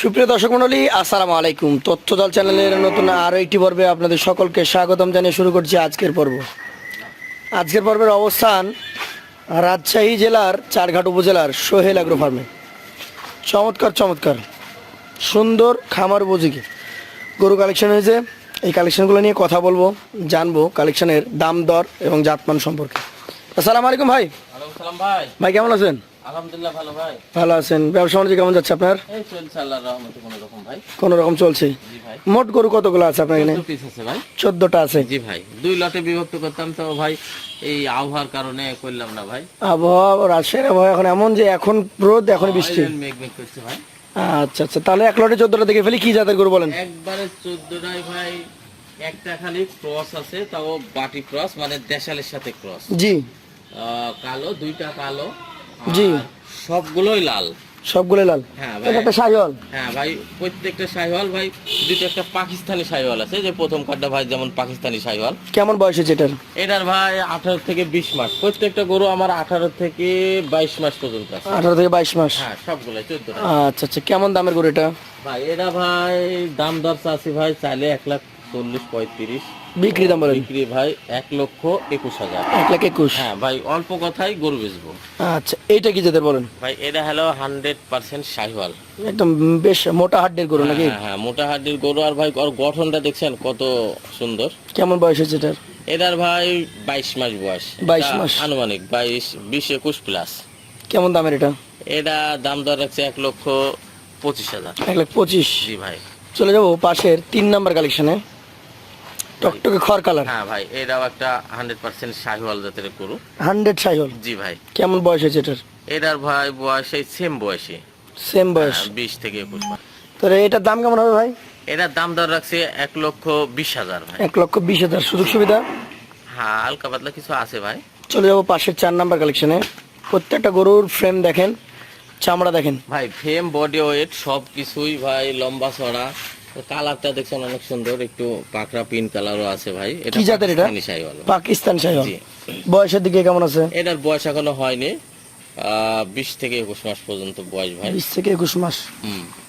সুপ্রিয় দর্শক মণ্ডলী আসসালামু আলাইকুম। তথ্যদল চ্যানেলের নতুন আরও একটি পর্বে আপনাদের সকলকে স্বাগতম জানিয়ে শুরু করছি আজকের পর্ব। আজকের পর্বের অবস্থান রাজশাহী জেলার চারঘাট উপজেলার সোহেল অ্যাগ্রো ফার্মে চমৎকার চমৎকার। সুন্দর খামার উপযোগী। গরু কালেকশন হয়েছে। এই কালেকশনগুলো নিয়ে কথা বলব জানব কালেকশনের দাম দর এবং জাতমান সম্পর্কে। আসসালামু আলাইকুম ভাই। ভাই কেমন আছেন? আলহামদুলিল্লাহ ভালো ভাই। ভালো আছেন। ব্যবসা বাণিজ্য কেমন যাচ্ছে আপনার? এই চলছে আল্লাহর রহমতে কোনো রকম ভাই। কোনো রকম চলছে? জি ভাই। মোট গরু কতগুলো আছে আপনার এখানে? পিস আছে ভাই। চোদ্দটা আছে। জি ভাই। দুই লটে বিভক্ত করতাম তো ভাই এই আবহাওয়ার কারণে করলাম না ভাই। আবহাওয়া রাজশাহীর আবহাওয়া এখন এমন যে এখন রোদ এখন বৃষ্টি। মেঘ মেঘ করছে ভাই। আচ্ছা আচ্ছা। তাহলে এক লটে চোদ্দটা দেখে ফেলি কি জাতের গরু বলেন? একবারে চোদ্দটাই ভাই একটা খালি ক্রস আছে তাও বাটি ক্রস মানে দেশালের সাথে ক্রস। জি। কালো দুইটা কালো। জি। সবগুলোই লাল। সবগুলো লাল। হ্যাঁ ভাই। একটা শাহিওয়াল। হ্যাঁ ভাই প্রত্যেকটা শাহিওয়াল ভাই দুটো একটা পাকিস্তানি শাহিওয়াল আছে। যে প্রথম কার্ডটা ভাই যেমন পাকিস্তানি শাহিওয়াল। কেমন বয়স হয়েছে এটার? এটার ভাই আঠারো থেকে বিশ মাস। প্রত্যেকটা গরু আমার আঠারো থেকে বাইশ মাস পর্যন্ত আছে। আঠারো থেকে বাইশ মাস। হ্যাঁ সবগুলো চোদ্দটা। আচ্ছা আচ্ছা কেমন দামের গরু এটা? ভাই এটা ভাই দাম দর চাচ্ছি ভাই চাইলে এক লাখ চল্লিশ পঁয়ত্রিশ। বিক্রি দাম বলেন। বিক্রি ভাই এক লক্ষ একুশ হাজার। এক লাখ একুশ। হ্যাঁ ভাই অল্প কথাই গরু বেচবো। আচ্ছা এইটা কি বলেন? ভাই এটা হলো হান্ড্রেড পার্সেন্ট শাহিওয়াল একদম বেশ মোটা হাড্ডির গরু নাকি? হ্যাঁ হ্যাঁ মোটা হাড্ডির গরু। আর ভাই ওর গঠনটা দেখছেন কত সুন্দর? কেমন বয়স হয়েছে এটার? এটার ভাই বাইশ মাস বয়স। বাইশ মাস। আনুমানিক বাইশ বিশ একুশ প্লাস কেমন দামের এটা? এটা দাম দর রাখছে এক লক্ষ পঁচিশ হাজার। এক লাখ পঁচিশ। জি ভাই। চলে যাব পাশের তিন নাম্বার কালেকশনে টকটকে খড় কালার হ্যাঁ ভাই এটাও একটা হান্ড্রেড পার্সেন্ট শাহিওয়াল জাতের গরু। হান্ড্রেড শাহিওয়াল? জি ভাই। কেমন বয়স হয়েছে এটার? এটার ভাই বয়স এই সেম বয়সী। সেম বয়স। হ্যাঁ, বিশ থেকে একুশ মাস এটার দাম কেমন হবে ভাই? এটার দাম দর রাখছে এক লক্ষ বিশ হাজার ভাই। এক লক্ষ বিশ হাজার সুযোগ সুবিধা? হ্যাঁ হালকা পাতলা কিছু আছে ভাই। চলে যাব পাশের চার নাম্বার কালেকশনে প্রত্যেকটা গরুর ফ্রেম দেখেন চামড়া দেখেন। ভাই ফ্রেম বডি ওয়েট সব কিছুই ভাই লম্বা চড়া কালারটা দেখছেন অনেক সুন্দর একটু পাকড়া পিন কালারও আছে ভাই। কি জাতের এটা? পাকিস্তান শাহিওয়াল বয়সের দিকে কেমন আছে? এটার বয়স এখনও হয়নি। বিশ থেকে একুশ মাস পর্যন্ত বয়স ভাই। বিশ থেকে একুশ মাস।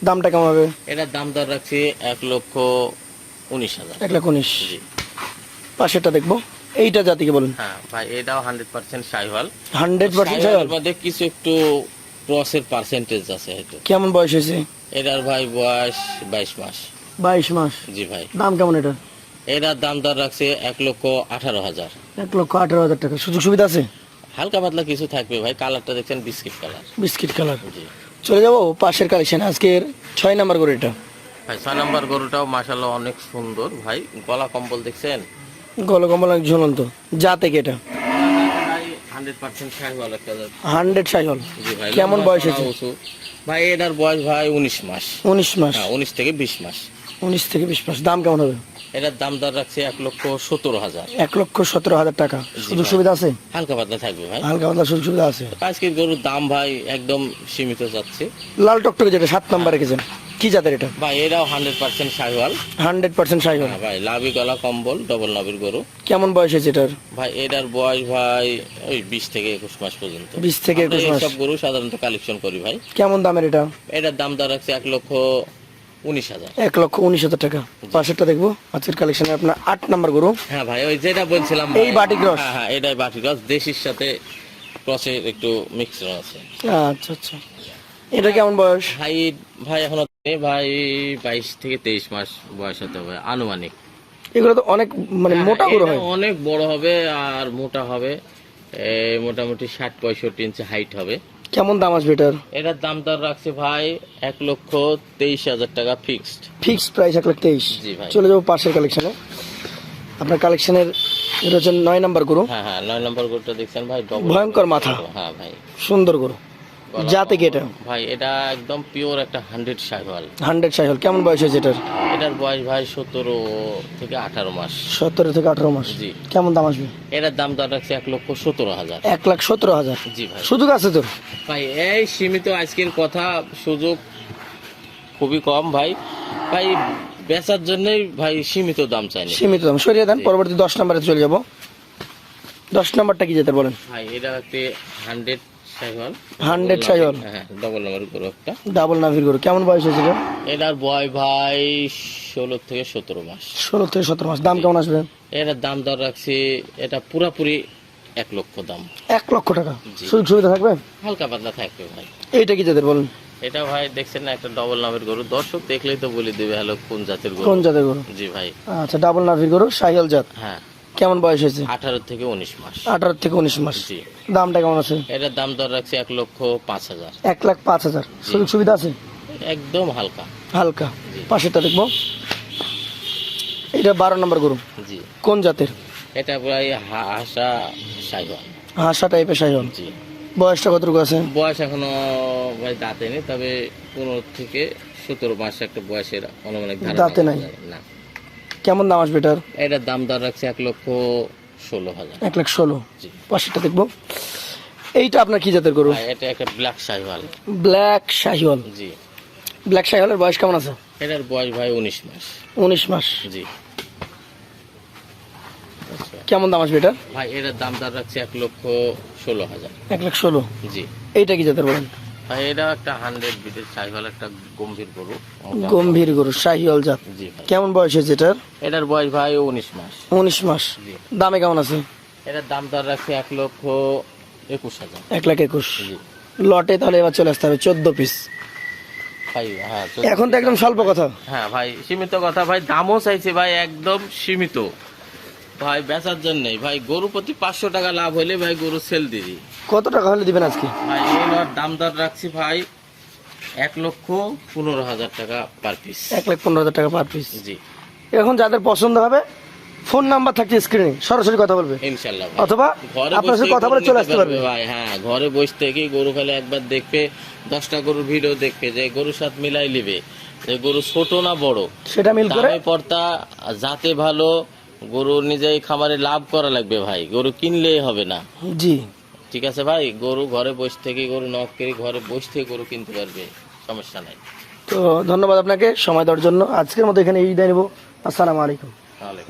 দামটা কেমন হবে? এটার দাম দর রাখছি এক লক্ষ উনিশ হাজার। এক লাখ উনিশ। পাশেরটা দেখব। এইটা জাতিকে বলুন। হ্যাঁ ভাই এটাও hundred percent Sahiwal hundred percent Sahiwal মধ্যে কিছু একটু ক্রসের পার্সেন্টেজ আছে হয়তো। কেমন বয়স হয়েছে? এটার ভাই বয়স বাইশ মাস। বাইশ মাস। জি ভাই। দাম কেমন এটা? এটার দাম দর রাখছে এক লক্ষ আঠারো হাজার। এক লক্ষ আঠারো হাজার টাকা। সুযোগ সুবিধা আছে? হালকা পাতলা কিছু থাকবে ভাই। কালারটা দেখছেন বিস্কিট কালার। Biscuit colour. জি। চলে যাব পাশের কালেকশন। আজকের ছয় নাম্বার করে এটা ভাই ছয় নম্বর গরুটাও মাসাল্লাহ অনেক সুন্দর ভাই। গলা কম্বল দেখছেন? গল কমল ঝুলন্ত। যা থেকে এটা? হান্ড্রেড পার্সেন্ট শাহিওয়াল একটা হান্ড্রেড ভাই কেমন বয়স? উঁচু। ভাই এটার বয়স ভাই উনিশ মাস। উনিশ মাস। হ্যাঁ উনিশ থেকে বিশ মাস। উনিশ থেকে বিশ মাস। দাম কেমন হবে? এটার দাম দর রাখছে এক লক্ষ সতেরো হাজার। এক লক্ষ সতেরো হাজার টাকা। সুযোগ সুবিধা আছে? হালকা পাতলা থাকবে ভাই। হালকা পাতলা সুযোগ সুবিধা আছে। আজকের গরুর দাম ভাই একদম সীমিত যাচ্ছে। লাল টকটকে যেটা সাত নাম্বার রেখেছেন কি জাতের এটা? ভাই এটাও hundred percent Sahiwal. Hundred percent cycle হ্যাঁ ভাই লাভি গলা কম্বল ডবল নাভির গরু। কেমন বয়স হয়েছে এটার? ভাই এটার বয়স ভাই ওই বিশ থেকে একুশ মাস পর্যন্ত। বিশ থেকে একুশ মাস। এইসব গরু সাধারণত কালেকশন করি ভাই। কেমন দামের এটা? এটার দাম দর রাখছে এক লক্ষ উনিশ হাজার। এক লক্ষ উনিশ হাজার টাকা। পাশেরটা দেখব। আজকের কালেকশনে আপনার আট নাম্বার গরু। হ্যাঁ ভাই ওই যেটা বলছিলাম এই বাটি ক্রস? হ্যাঁ হ্যাঁ এটাই বাটি ক্রস। দেশির সাথে ক্রসের একটু মিক্সচার আছে। আচ্ছা আচ্ছা। এটা কেমন বয়স? ভাই ভাই এখনও ভাই বাইশ থেকে তেইশ মাস বয়স হতে হবে আনুমানিক। এগুলো তো অনেক মানে হ্যাঁ, মোটা গরু হয়। অনেক বড় হবে আর মোটা হবে। মোটামুটি ষাট পঁয়ষট্টি ইঞ্চি হাইট হবে। কেমন দাম আসবে এটার? এটার দাম দর রাখছে ভাই এক লক্ষ তেইশ হাজার টাকা ফিক্সড ফিক্সড প্রাইস এক লাখ তেইশ। জি ভাই। চলে যাব পাশের কালেকশনে আপনার কালেকশনের এটা হচ্ছে নয় নাম্বার গরু। হ্যাঁ হ্যাঁ নয় নম্বর গরুটা দেখছেন ভাই ভয়ঙ্কর মাথা। হ্যাঁ ভাই। সুন্দর গরু। যা থেকে এটা? ভাই এটা একদম পিওর একটা হান্ড্রেড শাহওয়াল হান্ড্রেড সাইকেল কেমন বয়স হয়েছে এটার? এটার বয়স ভাই সতেরো থেকে আঠারো মাস। সতেরো থেকে আঠারো মাস। জি। কেমন দাম আসবে? এটার দাম দর রাখছে এক লক্ষ সতেরো হাজার। এক লাখ সতেরো হাজার। জি ভাই। সুযোগ আছে তোর? ভাই এই সীমিত আজকের কথা সুযোগ খুবই কম ভাই। ভাই বেচার জন্যই ভাই সীমিত দাম চাই সীমিত দাম। সরিয়ে দেন পরবর্তী দশ নাম্বারে চলে যাব। দশ নম্বরটা কি যেতে বলেন? ভাই এটা একটি হান্ড্রেড হান্ড্রেড হ্যাঁ ডবল গরু একটা। ডাবল নাভির গরু। কেমন বয়স হয়েছিল এটার? বয় ভাই ষোলো থেকে সতেরো মাস। ষোলো থেকে সতেরো মাস। দাম কেমন আসবে? এটার দাম দর রাখছি এটা পুরাপুরি এক লক্ষ দাম। এক লক্ষ টাকা। সুযোগ সুবিধা থাকবে? হালকা পাতলা থাকবে ভাই। এইটা কি যাদের বলেন? এটা ভাই দেখছেন না একটা ডবল গরু। দর্শক দেখলেই তো বলে দেবে হ্যালো কোন জাতের গরু? কোন জাতের গরু? জি ভাই। আচ্ছা ডাবল নাভির গরু সাইকেল জাত। হ্যাঁ। কেমন বয়স হয়েছে? আঠারো থেকে উনিশ মাস। আঠারো থেকে উনিশ মাস। জি। দামটা কেমন আছে? এটার দাম দর রাখছি এক লক্ষ পাঁচ হাজার। এক লাখ পাঁচ হাজার। সুযোগ সুবিধা আছে? একদম হালকা। হালকা। জি। পাশেরটা দেখব। এটা বারো নম্বর গরু। জি। কোন জাতের? এটা প্রায় হাসা সাইওয়াল হাসা টাইপের সাহিয়াল জি। বয়সটা কতটুকু আছে? বয়স এখনও ভাই দাঁতে নেই তবে পনেরো থেকে সতেরো মাস একটা বয়সের অনুমানিক দাঁতে নাই? না। কেমন দাম আসবে এটার? এটার দাম দর রাখছে এক লক্ষ ষোলো হাজার। এক লাখ ষোলো। জি। পাশেরটা দেখব। এইটা আপনার কি জাতের গরু? এটা একটা ব্ল্যাক শাহিওয়াল। ব্ল্যাক শাহিওয়াল। জি। ব্ল্যাক শাহিওয়ালের বয়স কেমন আছে? এটার বয়স ভাই উনিশ মাস। উনিশ মাস। জি। আচ্ছা। কেমন দাম আসবে এটা ভাই এটার দাম দর রাখছে এক লক্ষ ষোলো হাজার। এক লাখ ষোলো। জি। এইটা কি জাতের বলেন? ভাই এটা একটা হান্ড্রেড বিটের একটা গম্ভীর গরু। গম্ভীর গরু শাহিওয়াল জাত। জি ভাই। কেমন বয়স হয়েছে এটার? এটার বয়স ভাই উনিশ মাস। উনিশ মাস। দামে কেমন আছে? এটার দাম দর রাখছে এক লক্ষ একুশ হাজার। এক লাখ একুশ। লটে তাহলে এবার চলে আসতে হবে চোদ্দ পিস ভাই হ্যাঁ এখন তো একদম স্বল্প কথা। হ্যাঁ ভাই সীমিত কথা। ভাই দামও চাইছে ভাই একদম সীমিত। ভাই বেচার জন্যই। ভাই গরু প্রতি পাঁচশো টাকা লাভ হলে ভাই গরু সেল দিবি কত টাকা হলে দিবেন আজকে? ভাই এবার দাম দর রাখছি ভাই এক লক্ষ পনেরো হাজার টাকা পার পিস এক লাখ পনেরো হাজার টাকা পার পিস জি। এখন যাদের পছন্দ হবে ফোন নাম্বার থাকছে স্ক্রিনে সরাসরি কথা বলবে। ইনশাল্লাহ ভাই। অথবা ঘরে আপনার সাথে কথা বলে চলে আসতে পারবে। ভাই হ্যাঁ ঘরে বসে থেকে গরু খালে একবার দেখবে দশটা গরুর ভিডিও দেখবে যে গরুর সাথে মিলাই নিবে যে গরু ছোট না বড়। সেটা মিল করে পড়তা জাতে ভালো গরু নিজেই খামারে লাভ করা লাগবে ভাই। গরু কিনলেই হবে না। জি। ঠিক আছে ভাই গরু ঘরে বসে থেকে গরু নখ করে ঘরে বসে থেকে গরু কিনতে পারবে সমস্যা নাই। তো ধন্যবাদ আপনাকে সময় দেওয়ার জন্য। আজকের মতো এখানে এই দেয় নেব। আসসালামু আলাইকুম। তাহলে